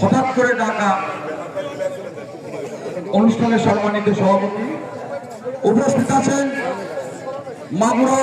হঠাৎ করে ডাকা অনুষ্ঠানের সম্মানিত সভাপতি। উপস্থিত আছেন মাগুরা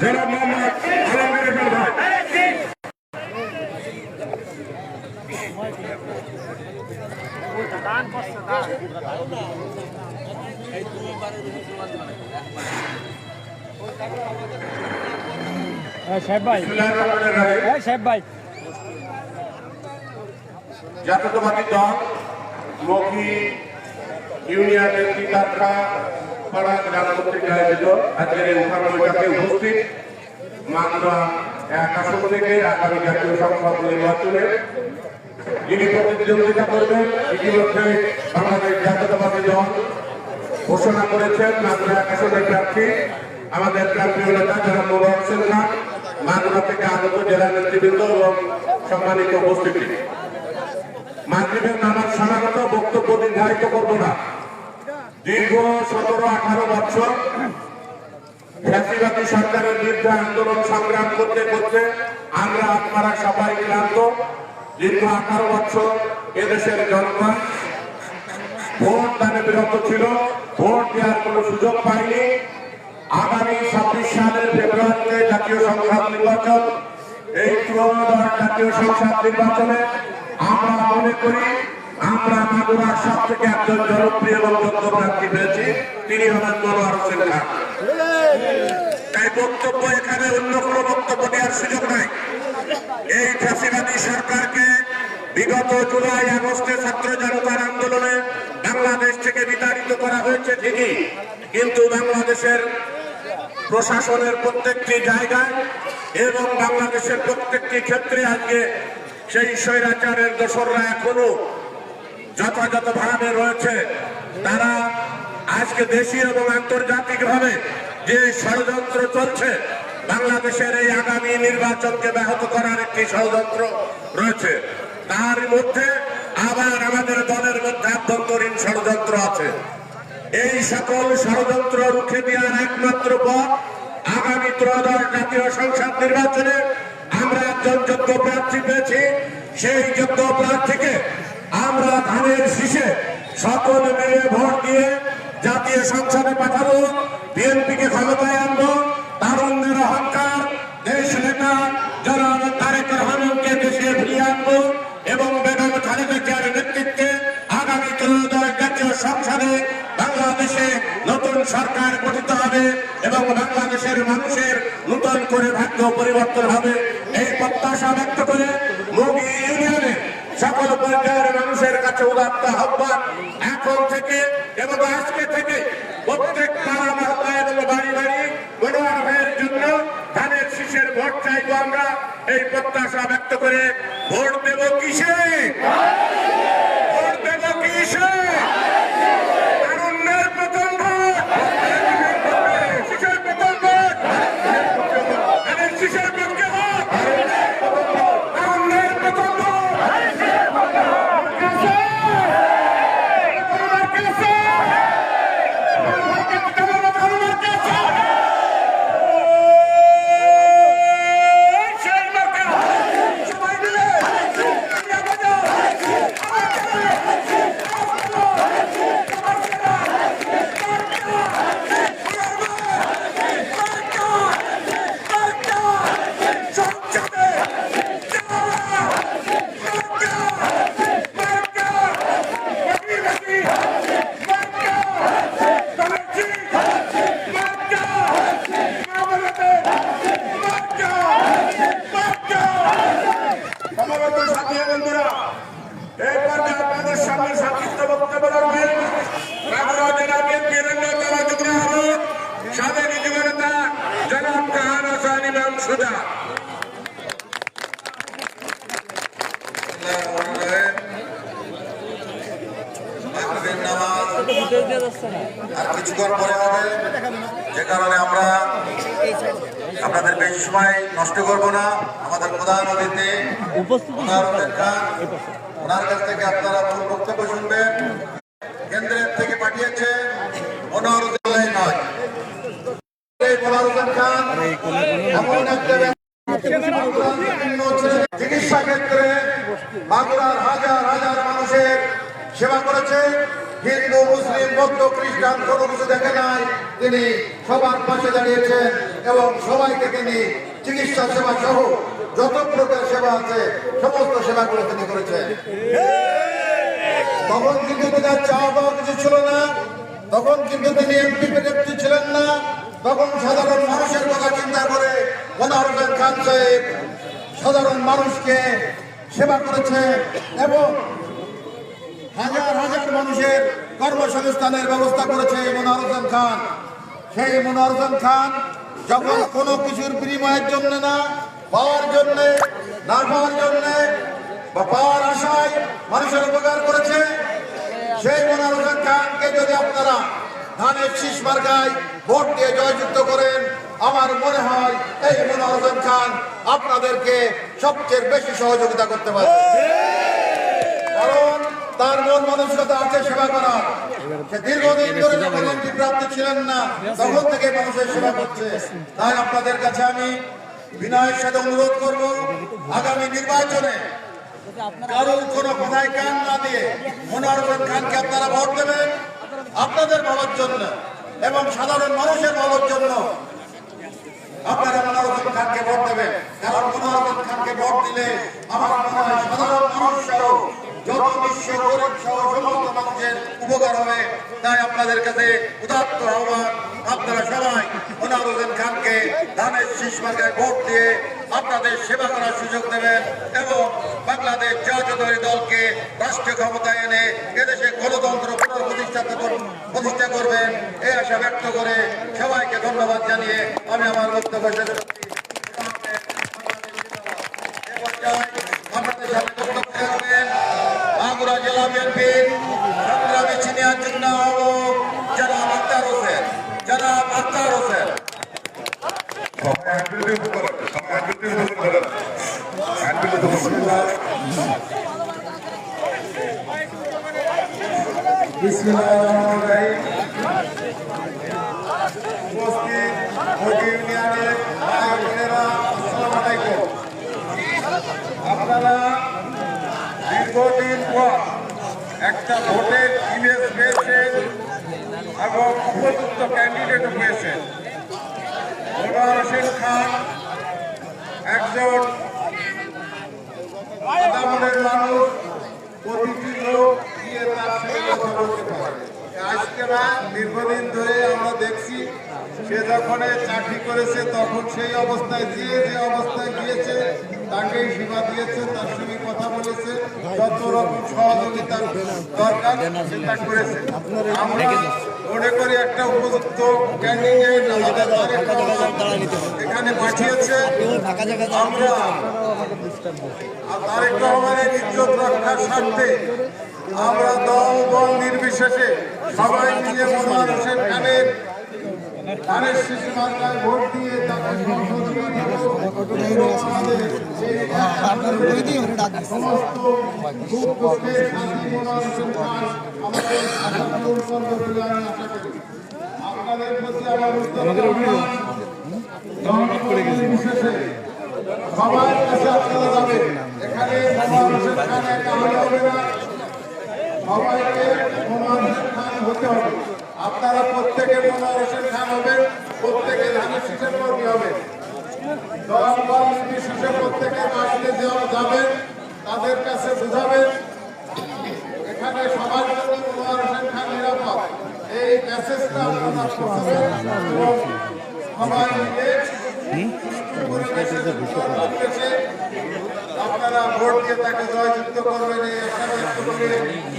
জনাব মোহাম্মদ আলমগীর হোসেন ভাই। সাহেব ভাই সাহেব ভাই। জাতীয়তাবাদী দল মকি ইউনিয়নের তিতাত্রা আয়োজিত, আজকের এই বৈঠকে উপস্থিত এক আসন থেকে আগামী জাতীয় সংসদ নির্বাচনে যিনি প্রতিদ্বন্দ্বিতা করবেন, ইতিমধ্যে বাংলাদেশ জাতীয়তাবাদী দল ঘোষণা করেছেন মাগুরা এক আসনের প্রার্থী, আমাদের প্রান্তীয় নেতা যারা মোবাইল হোসেন খান থেকে আগত জেলা নেতৃবৃন্দ এবং সম্মানিত উপস্থিতি। মাগরীবের নামাজ সমাগত, বক্তব্য নির্ধারিত করব না। দীর্ঘ সতেরো আঠারো বছর ফ্যাসিবাদী সরকারের বিরুদ্ধে আন্দোলন সংগ্রাম করতে করতে আমরা আপনারা সবাই ক্লান্ত। দীর্ঘ আঠারো বছর এদেশের জনগণ ভোট দানে বিরত ছিল, ভোট দেওয়ার কোনো সুযোগ পায়নি। আগামী ছাব্বিশ সালের ফেব্রুয়ারিতে জাতীয় সংসদ নির্বাচন, এই ত্রয়োদশ জাতীয় সংসদ নির্বাচনে আমরা মনে করি আমরা মাগুরার সব থেকে একজন জনপ্রিয় পেয়েছি তিনি হলেন মনোয়ার হোসেন খান। তাই বক্তব্য এখানে অন্য কোনো বক্তব্য দেওয়ার সুযোগ নাই। এই ফ্যাসিবাদী সরকারকে বিগত জুলাই, আগস্টে ছাত্র জনতার আন্দোলনে বাংলাদেশ থেকে বিতাড়িত করা হয়েছে ঠিকই, কিন্তু বাংলাদেশের প্রশাসনের প্রত্যেকটি জায়গায় এবং বাংলাদেশের প্রত্যেকটি ক্ষেত্রে আজকে সেই স্বৈরাচারের দোসররা এখনও যথাযথভাবে রয়েছে তারা আজকে দেশীয় এবং আন্তর্জাতিকভাবে যে ষড়যন্ত্র চলছে, বাংলাদেশের এই আগামী নির্বাচনকে ব্যাহত করার একটি ষড়যন্ত্র রয়েছে। তার মধ্যে আবার আমাদের দলের মধ্যে আভ্যন্তরীণ ষড়যন্ত্র আছে। এই সকল ষড়যন্ত্র রুখে দেওয়ার একমাত্র পথ আগামী ত্রয়োদশ জাতীয় সংসদ নির্বাচনে আমরা একজন যোগ্য প্রার্থী পেয়েছি। সেই যোগ্য প্রার্থীকে আমরা ধানের শীষে সকল মিলে ভোট দিয়ে জাতীয় সংসদে পাঠাবো, বিএনপিকে ক্ষমতায় আনব তারুণ্যের অহংকার, দেশ নেতা যারা তারেক রহমানকে দেশে ফিরিয়ে আনব এবং বেগম খালেদা জিয়ার নেতৃত্বে আগামী ত্রয়োদশ জাতীয় সংসদে বাংলাদেশে নতুন সরকার গঠিত হবে এবং বাংলাদেশের মানুষের নতুন করে ভাগ্য পরিবর্তন হবে। এই প্রত্যাশা ব্যক্ত করে মুগি ইউনিয়নে সকল পর্যায়ের মানুষের কাছে উদাত্ত আহ্বান। এখন থেকে এবং আজকে থেকে প্রত্যেক পাড়া মহল্লায় বাড়ি বাড়ি মনোয়ার ভাইয়ের জন্য ধানের শীষের ভোট চাইব আমরা। এই প্রত্যাশা ব্যক্ত করে ভোট দেব কিসে ভোট দেব কিসে তারুণ্যের প্রথম ভোট শিশের প্রথম ভোট ধানের শীষের পক্ষে ভোট তারুণ্যের প্রথম ভোট সমবেত সাথী বন্ধুরা এই পর্যায়ে আপনাদের সামনে সংক্ষিপ্ত বক্তব্য রাখবেন মাগুরা জেলা বিএনপির অন্যতম যুগ্ম আহ্বায়ক সাবেক যুব নেতা জনাব কাহান হাসান ইমাম সুজা নামাজ আর কিছুক্ষণ পরে হবে যে কারণে আমরা আপনাদের বেশি সময় নষ্ট করব না। আমাদের প্রধান অতিথি ওনার কাছ থেকে আপনারা মূল বক্তব্য শুনবেন। কেন্দ্রের থেকে পাঠিয়েছে নয়। খান এমন একটা চিকিৎসা ক্ষেত্রে বাংলার হাজার হাজার মানুষের সেবা করেছে। হিন্দু, মুসলিম, বৌদ্ধ, খ্রিস্টান কোনো কিছু দেখে নাই। তিনি সবার পাশে দাঁড়িয়েছেন এবং সবাইকে তিনি চিকিৎসা সেবা সহ যত প্রকার সেবা আছে, সমস্ত সেবাগুলো তিনি করেছেন। তখন কিন্তু তার চাওয়া পাওয়া কিছু ছিল না। তখন কিন্তু তিনি এমপি প্রার্থী ছিলেন না। তখন সাধারণ মানুষের কথা চিন্তা করে মনোহর খান সাহেব সাধারণ মানুষকে সেবা করেছে এবং হাজার হাজার মানুষের কর্মসংস্থানের ব্যবস্থা করেছে হোসেন খান। সেই মনোহর হোসেন খান যখন কোনো কিছুর বিনিময়ের জন্য না, পাওয়ার জন্য, না পাওয়ার জন্য, বা পাওয়ার আশায় মানুষের উপকার করেছে, সেই মনোহর হোসেন খানকে যদি আপনারা ধানের শীষ মার্কায় ভোট দিয়ে জয়যুক্ত করেন, আমার মনে হয় এই মনোহর হোসেন খান আপনাদেরকে সবচেয়ে বেশি সহযোগিতা করতে পারে কারণ তার মন মানসিকতা আছে, সেবা করার সে দীর্ঘদিন ধরে যখন এমপি প্রাপ্তি ছিলেন না, তখন থেকে মানুষের সেবা করছে। তাই আপনাদের কাছে আমি বিনয়ের সাথে অনুরোধ করব, আগামী নির্বাচনে কারোর কোনো কথায় কান না দিয়ে মনোহর হোসেন খানকে আপনারা ভোট দেবেন। আপনাদের ভালোর জন্য এবং সাধারণ মানুষের ভালোর জন্য আপনারা মনোহর হোসেন খানকে ভোট দেবেন। কারণ মনোহর হোসেন খানকে ভোট দিলে আমার মনে হয় সাধারণ মানুষ সহ তাই আপনাদের কাছে আহ্বান। আপনারা সবাই খানকে ভোট দিয়ে আপনাদের সেবা করার সুযোগ দেবেন এবং বাংলাদেশ জাতীয়তাবাদী দলকে রাষ্ট্রীয় ক্ষমতায় এনে এদেশে গণতন্ত্র পুনঃপ্রতিষ্ঠা প্রতিষ্ঠা করবেন। এই আশা ব্যক্ত করে সবাইকে ধন্যবাদ জানিয়ে আমি আমার বক্তব্য আপনারা দীর্ঘদিন পর একটা ভোটের ইমেজ পেয়েছেন এবং উপযুক্ত ক্যান্ডিডেটও পেয়েছেন মোনার হোসেন খান একজন আদামনের মানুষ প্রতিটি লোক গিয়ে তার সাথে কথা বলতে পারে আজকে না দীর্ঘদিন ধরে আমরা দেখছি সে যখন চাকরি করেছে তখন সেই অবস্থায় যে যে অবস্থায় গিয়েছে তাকেই সেবা দিয়েছে তার সঙ্গে কথা বলেছে যত রকম সহযোগিতা দরকার সেটা করেছে আমরা মনে করি একটা উপযুক্ত ক্যান্ডিডেট আমাদের এখানে পাঠিয়েছে। আমরা তারেক রহমানের ইজ্জত রক্ষার স্বার্থে আমরা দল বল নির্বিশেষে সবাই মিলে মনোয়ার হোসেন খানের শিশু মার্কায় ভোট দিয়ে তাকে সমস্ত আপনাদের প্রতি আমার আপনারা এখানে হোসেন খান হতে হবে আপনারা প্রত্যেকে হোসেন খান হবেন প্রত্যেকে ধানের শীষের কর্মী প্রত্যেকে বাড়িতে যাবেন তাদের কাছে বুঝাবেন এখানে সবার জন্য মনোয়ার হোসেন খান নিরাপদ। এই মেসেজটা আপনারা সবাই আপনারা ভোট দিয়ে তাকে জয়যুক্ত করবেন এই আশা ব্যক্ত করে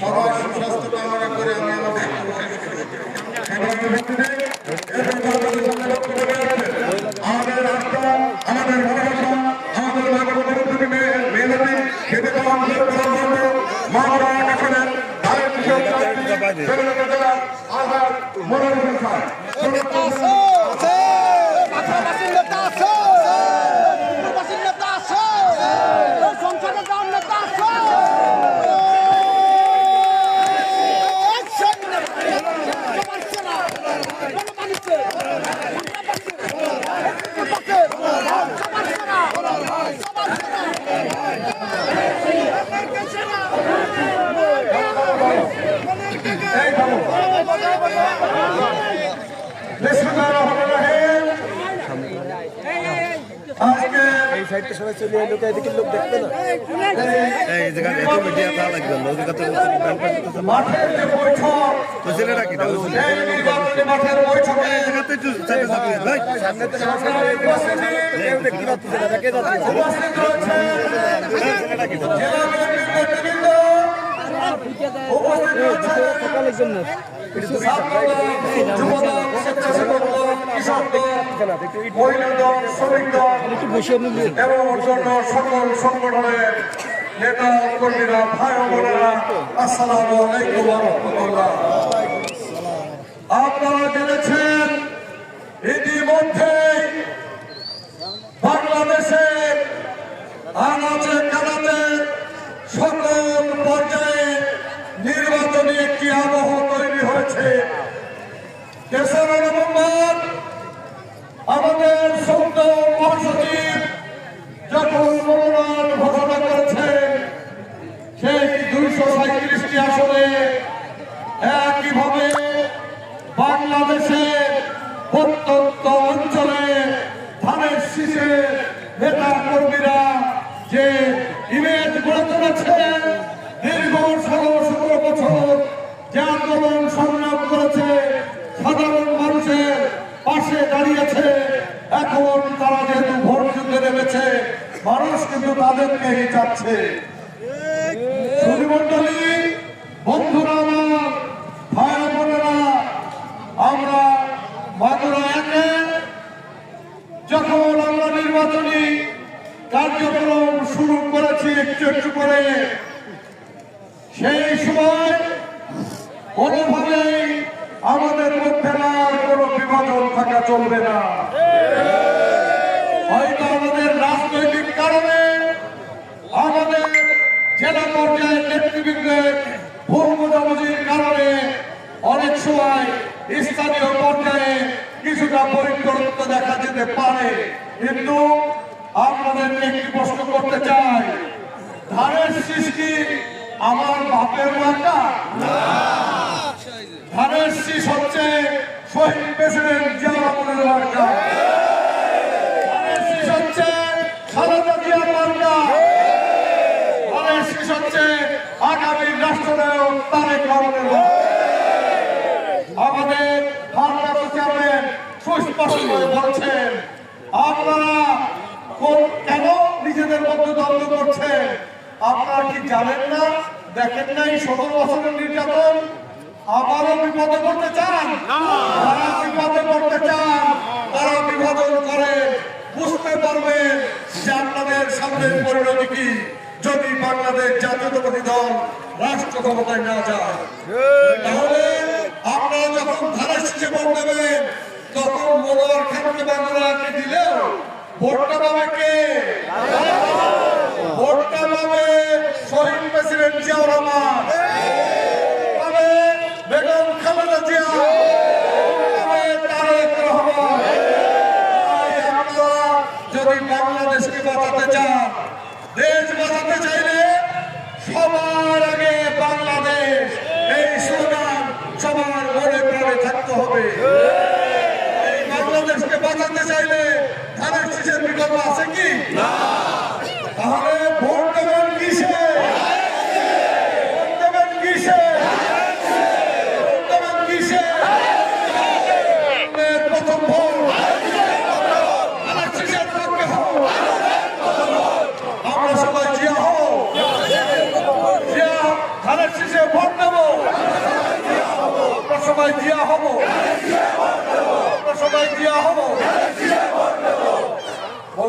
সবার সুস্বাস্থ্য কামনা করে আমি আমার বক্তব্য শেষ করছি। আমাদের রাষ্ট্র আমাদের ভালোবাসা আমাদের নাগরিকদের প্রতি মে- মেহনতি খেতে দেওয়া আমাদের কর্তব্য মামলা আসনের ধারের বিষয় আধার মনোরঞ্জন খান বিসমিল্লাহির রহমানির রহিম। আজকে এই সাইডটা সবাই চলে এলো এদিকে লোক দেখবে না? এই জায়গায় এত মিডিয়া তা লাগবে না ওদিকে তো মাঠের যে বৈঠক। তো ছেলেরা কি দাও মাঠের বৈঠকে। জায়গাতে একটু সাইডে যাবে ভাই। সামনে তো দেখতে পাচ্ছে না দেখে যাচ্ছে? উপস্থিত রয়েছে জেলা উপস্থিত রয়েছে। সকালের জন্য যুবদল, স্বেচ্ছাসেবক দল, কৃষক দল, শ্রমিক দল এবং অন্যান্য সকল সংগঠনের নেতা কর্মীরা ভাই বোনেরা আসসালামু আলাইকুম ওয়া আপনারা জেনেছেন ইতিমধ্যেই বাংলাদেশে আনাচে কানাচে সকল পর্যায়ে নির্বাচনী একটি আবহ তৈরি হয়েছে। দেশের নভেম্বর আমাদের সৌদ মহাসচিব যখন মনোনয়ন ঘোষণা করেছেন সেই দুইশো সাঁত্রিশটি আসনে একইভাবে বাংলাদেশের প্রত্যন্ত অঞ্চলে ধানের শীষে নেতা কর্মীরা যে ইমেজ গড়ে তুলেছেন দীর্ঘ ষোলো সতেরো বছর যে আন্দোলন সংগ্রাম করেছে সাধারণ মানুষের পাশে দাঁড়িয়েছে এখন তারা যেহেতু ভোট যুদ্ধে নেমেছে মানুষ কিন্তু তাদেরকে চাচ্ছে। সুধীমণ্ডলী বন্ধুরা আমার ভাই বোনেরা আমরা মাগুরা একে যখন আমরা নির্বাচনী কার্যক্রম শুরু করেছি একটু একটু করে সেই সময় কোনোভাবেই আমাদের মধ্যে আর কোনো বিভাজন থাকা চলবে না হয়তো আমাদের রাজনৈতিক কারণে আমাদের জেলা পর্যায়ের নেতৃবৃন্দের ভুল বোঝাবুঝির কারণে অনেক সময় স্থানীয় পর্যায়ে কিছুটা দেখা যেতে পারে। কিন্তু আপনাদেরকে একটি প্রশ্ন করতে চাই? ধানের সৃষ্টি আমার বাপের মাটা ধানের শীষ হচ্ছে শহীদ প্রেসিডেন্ট জিয়া রহমানের মার্কা। হচ্ছে হচ্ছে আগামী আমাদের চেয়ারম্যান সুস্পষ্ট বলছেন আপনারা কোন- নিজেদের মধ্যে দ্বন্দ্ব করছেন আপনারা কি জানেন না? দেখেন নাই সতেরো বছরের নির্যাতন। আবারও বিপদে পড়তে চান? যারা বিপদে পড়তে চান তারা বিভাজন করে। বুঝতে পারবেন যে আপনাদের সামনের পরিণতি কি। যদি বাংলাদেশ জাতীয়তাবাদী দল রাষ্ট্র ক্ষমতায় না যায় তাহলে আপনারা যখন ধারা ভোট দেবেন তখন মনোয়ার খানকে বাংলাকে দিলেও ভোটটা পাবে কে? ভোটটা পাবে শহীদ প্রেসিডেন্ট জিয়াউর রহমান। বেগম খালেদা জিয়া। যদি বাংলাদেশকে চান দেশ চাইলে সবার আগে বাংলাদেশ, এই স্লোগান সবার মনে প্রাণে থাকতে হবে এই বাংলাদেশকে বাঁচাতে চাইলে ধানের বিকল্প আছে কি? তাহলে ভোট দেবেন কিসে? ভোট দেবেন কিসে? ভোট দেবেন কিসে? প্রথম ভোট। আমরা সবাই জিয়া হব। জিয়া ধানের শীষে ভোট দেব। আমরা সবাই জিয়া হব। আমরা সবাই জিয়া হব।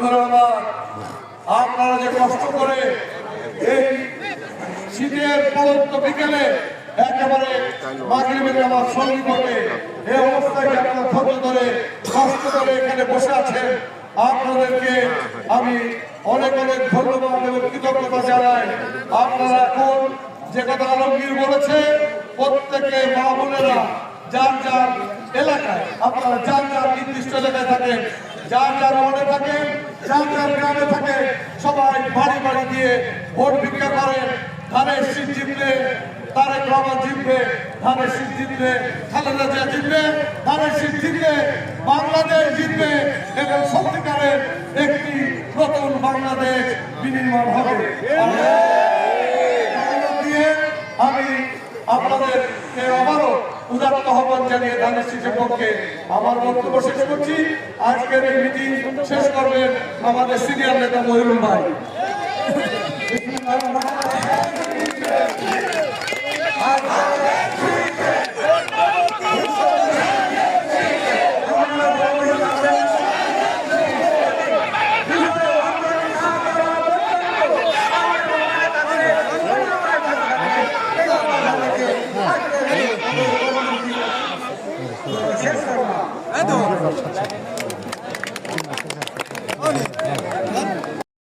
বন্ধুরা আমার আপনারা যে কষ্ট করে এই শীতের পরন্ত বিকেলে একেবারে মাগরিবের আমার সঙ্গী করে এই অবস্থায় আপনারা ধৈর্য ধরে, কষ্ট করে এখানে বসে আছেন। আপনাদেরকে আমি অনেক অনেক ধন্যবাদ এবং কৃতজ্ঞতা জানাই। আপনারা এখন যে কথা আলমগীর বলেছে, প্রত্যেকে মা বোনেরা যার যার এলাকায়, আপনারা যার যার নির্দিষ্ট এলাকায় থাকেন, যার যার মনে থাকেন যার গ্রামে থাকে, সবাই বাড়ি বাড়ি দিয়ে ভোট ভিক্ষা করেন ধানের শীত জিতবে তারেক রহমান জিতবে, ধানের শীত জিতবে খালেদা জিয়া জিতবে, ধানের শীত জিতবে বাংলাদেশ জিতবে এবং সত্যিকারের একটি নতুন বাংলাদেশ বিনির্মাণ হবে। দিয়ে আমি আপনাদের আবারও উদারত আহ্বান জানিয়ে ধানের শীষের পক্ষে আমার বক্তব্য শেষ করছি। আজকের এই মিটিং শেষ করবেন আমাদের সিনিয়র নেতা মহিরুল ভাই।